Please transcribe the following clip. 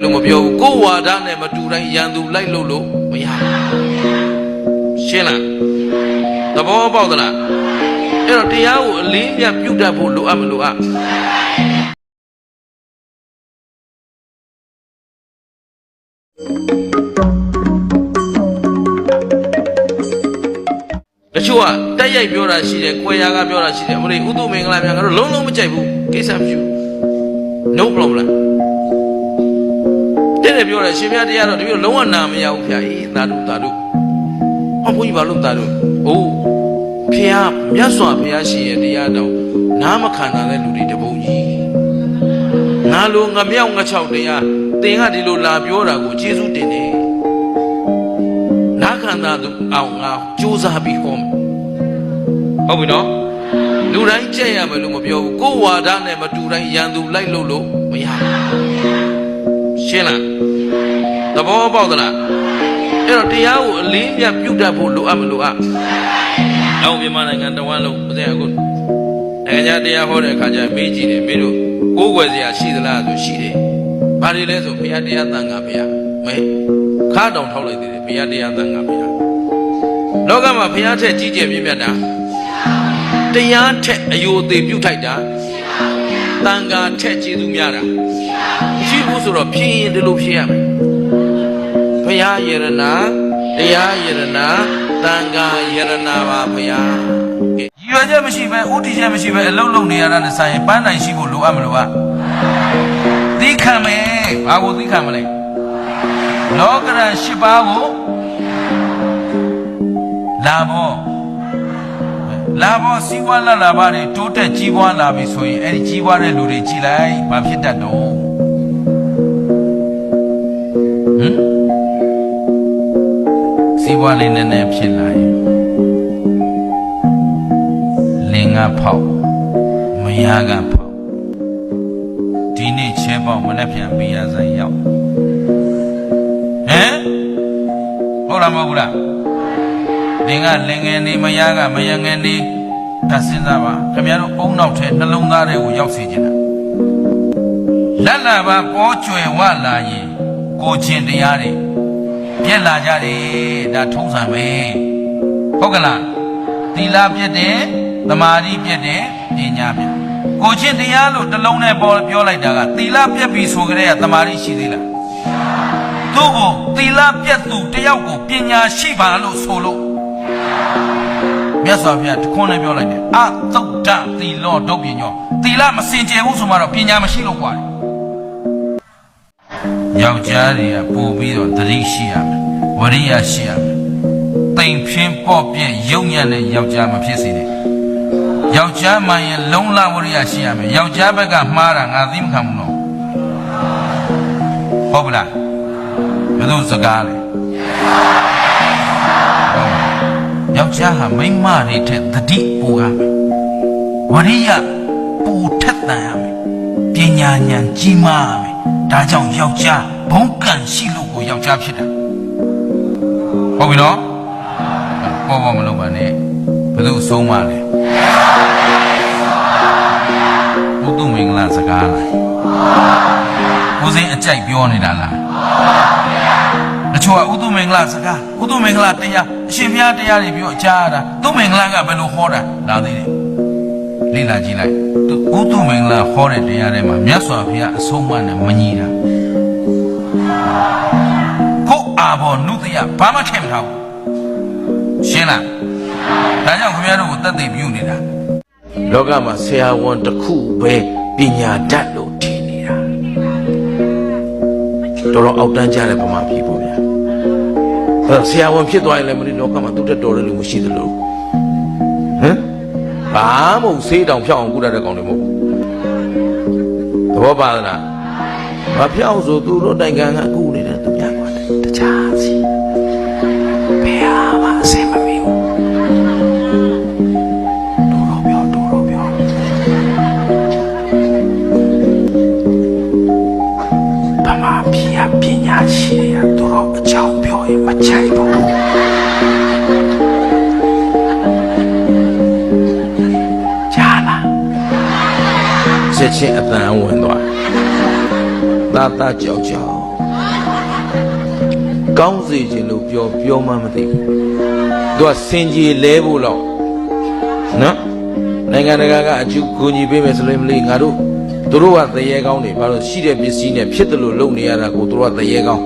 လို့မပြောဘူးကိုယ်ဝါဒနဲ့မတူတိုင်းရန်သူလိုက်လို့လို့မရဘူးရှင်းလားသဘောပေါက်သလားအဲ့တော့တရားကိုအလေးမြတ်ပြုတတ်ဖို့လိုအပ်မလိုအပ်တချို့ကတက်ရိုက်ပြောတာရှိတယ်၊ကိုယ်ရာကပြောတာရှိတယ်။မလို့ဥတုမင်္ဂလာများကတော့လုံးလုံးမကြိုက်ဘူးကိစ္စမရှိဘူး no problem တဲ့တယ်ပြောတယ်ရှင်မြတ်တရားတော့တပြည့်လုံးဝနာမရဘူးဗျာအေးသာဓုသာဓုဟောဘုန်းကြီးဘာလို့သာဓုအိုးဖះမြတ်စွာဘုရားရှင်ရဲ့တရားတော်နားမခံနိုင်တဲ့လူတွေတပုံကြီးငါလိုငမြောက်ငချောက်တရားသင်ကဒီလိုလာပြောတာကိုကျေးဇူးတင်တယ်နားခံတာသူအောင်ငါစူးစမ်းပြီးဟောမယ်ဟုတ်ပြီနော်လူတိုင်းကြက်ရမယ်လို့မပြောဘူးကိုယ်ဝါဒနဲ့မတူတိုင်းရန်သူလိုက်လို့လို့မရဘူး ရှင်းလားသဘောပေါက်သလားအဲ့တော့တရားကိုအလေးမြတ်ပြုတတ်ဖို့လိုအပ်မလိုအပ်အောင်မြန်မာနိုင်ငံတဝန်းလုံးဦးဇင်းအခုနိုင်ငံခြားတရားဟောတဲ့အခါကျမေးကြည့်တယ်မင်းတို့ကိုယ်ွယ်စရာရှိသလားဆိုရှိတယ်ဘာတွေလဲဆိုဘုရားတရားသံဃာဘုရားမဲခါတောင်ထောက်လိုက်သေးတယ်ဘုရားတရားသံဃာဘုရားလောကမှာဘုရားထက်ကြီးကျယ်ပြည့်မြတ်တာတရားထက်အယိုသေးပြုတ်ထိုက်တာတန်ခါထက်ကျေးဇူးများတာမရှိဘူး ဆိုတော့ဖြစ်ရင်ဒီလိုဖြစ်ရမယ်ဘုရားယရနာတရားယရနာတန်ခါယရနာပါဘုရားရည်ရွယ်ချက်မရှိပဲဥတီချက်မရှိပဲအလုံးလုံးနေရတာနဲ့ဆိုင်ပန်းနိုင်ရှိဖို့လိုအပ်မလို့อ่ะသီးခံမယ်ဘာကိုသီးခံမလဲလောကရန်၈ပါးကိုလာဖို့လာဘောစီးပွားလာလာပါတွေတိုးတက်ကြီးပွားလာပြီဆိုရင်အဲ့ဒီကြီးပွားတဲ့လူတွေကြည်လိုက်ဘာဖြစ်တတ်တော့ စီးပွားလေးနည်းနည်းဖြစ်လာရင်လင်ကဖောက်မယားကဖောက်ဒီနေ့ချဲပေါက်မနှက်ပြန်ပေးရဆိုင်ရောက်ဟမ်ဟုတ်လားမဟုတ်ဘူးလားလင်ကလင်ငယ်နေမယားကမယငယ်နေဒါစဉ်းစားပါခင်ဗျားတို့အုံနောက်ထဲနှလုံးသားတွေကိုရောက်စေချင်တာလက်လာပါပေါ်ကျွယ်ဝလာရင်ကိုချင်းတရားတွေ ပြက်လာကြတယ်ဒါထုံးစံပဲဟုတ်ကလားသီလပြက်တယ်သမာဓိပြက်တယ်ပညာပြက်ကိုချင်းတရားလို့တလုံးနဲ့ပေါ်ပြောလိုက်တာကသီလပြက်ပြီဆိုကြတဲ့ကသမာဓိရှိသေးလားသူ့ကိုသီလပြက်သူတယောက်ကိုပညာရှိပါလို့ဆိုလို့မြတ်စွာဘုရားတခွန်းနဲ့ပြောလိုက်တယ်အသုတ်တသီလောဒုတ်ပညောသီလမစင်ကြယ်ဘူးဆိုမှတော့ပညာမရှိလို့ကွာတယ် ယောက်ျားတွေကပို့ပြီးတော့သတိရှိရမယ်ဝရိယရှိရမယ်တိမ်ဖြင်းပေါ့ပြည့်ရုံညံ့တဲ့ယောက်ျားမဖြစ်စေနဲ့ယောက်ျားမှရင်လုံလဝရိယရှိရမယ်ယောက်ျားဘက်ကမှားတာငါသိမခံဘူးနော်ဟုတ်ပလားဘယ်လိုစကားလဲယောက်ျားဟာမိန်းမတွေထက်သတိပိုရမယ်ဝရိယပိုထက်သန်ရမယ်ပညာဉာဏ်ကြီးမားရမယ် ဒါကြောင့်ယောက်ျားဘုံကံရှိလို့ကိုယောက်ျားဖြစ်တာဟုတ်ပြီနော်ပေါ်ပေါ်မလုပ်ပါနဲ့ဘယ်သူအဆုံးမလဲဘုသူမင်္ဂလာစကားလားကိုစင်းအကြိုက်ပြောနေတာလားအချို့ကဥတုမင်္ဂလာစကားဥတုမင်္ဂလာတရားအရှင်ဘုရားတရားတွေပြောကြားရတာသူမင်္ဂလာကဘယ်လိုဟောတာလာသေးတယ် လေ့လာကြည့်လိုက်သူဥတုမင်္ဂလာဟောတဲ့တရားတွေမှာမြတ်စွာဘုရားအဆုံးအမနဲ့မညီတာကိုအာဘောနုတယဘာမှထင်မထားဘူးရှင်းလားဒါကြောင့်ခင်ဗျားတို့ကိုတတ်သိပြုနေတာလောကမှာဆရာဝန်တစ်ခုပဲပညာတတ်လို့ထင်နေတာတော်တော်အောက်တန်းကြတဲ့ဗမာပြည်ပေါ့ဗျာအဲ့တော့ဆရာဝန်ဖြစ်သွားရင်လည်းမလို့လောကမှာသူ့တက်တော်တဲ့လူမရှိသလိုဟမ် ဘာမှမဟုတ်ဆေးတောင်ဖြောက်အောင်ကုတတ်တဲ့ကောင်တွေမဟုတ်ဘူးသဘောပါသလားမဖြောက်ဆိုသူတို့တိုင်ကန်ကကုနေတဲ့သူများပါတယ်တခြားစီဘယ်ဟာမှအဆင်မပြေဘူးတော်တော်ပြောတော်တော်ပြောဗမာပြည်ကပညာရှိတွေကသူတို့အကြောင်းပြောရင်မချိုက်ဘူး ချက်ချင်းအတန်ဝင်သွားတာတာကြောက်ကြောက်ကောင်းစေခြင်းလို့ပြောပြောမှမသိဘူးသူကစင်ကြီးလဲဖို့လောက်နော်နိုင်ငံတကာကအကျူကူညီပေးမယ်ဆိုလို့မလေးငါတို့တို့ကတရေကောင်းတွေဘာလို့ရှိတဲ့ပစ္စည်းနဲ့ဖြစ်တယ်လို့လုပ်နေရတာကိုတို့ကတရေကောင်း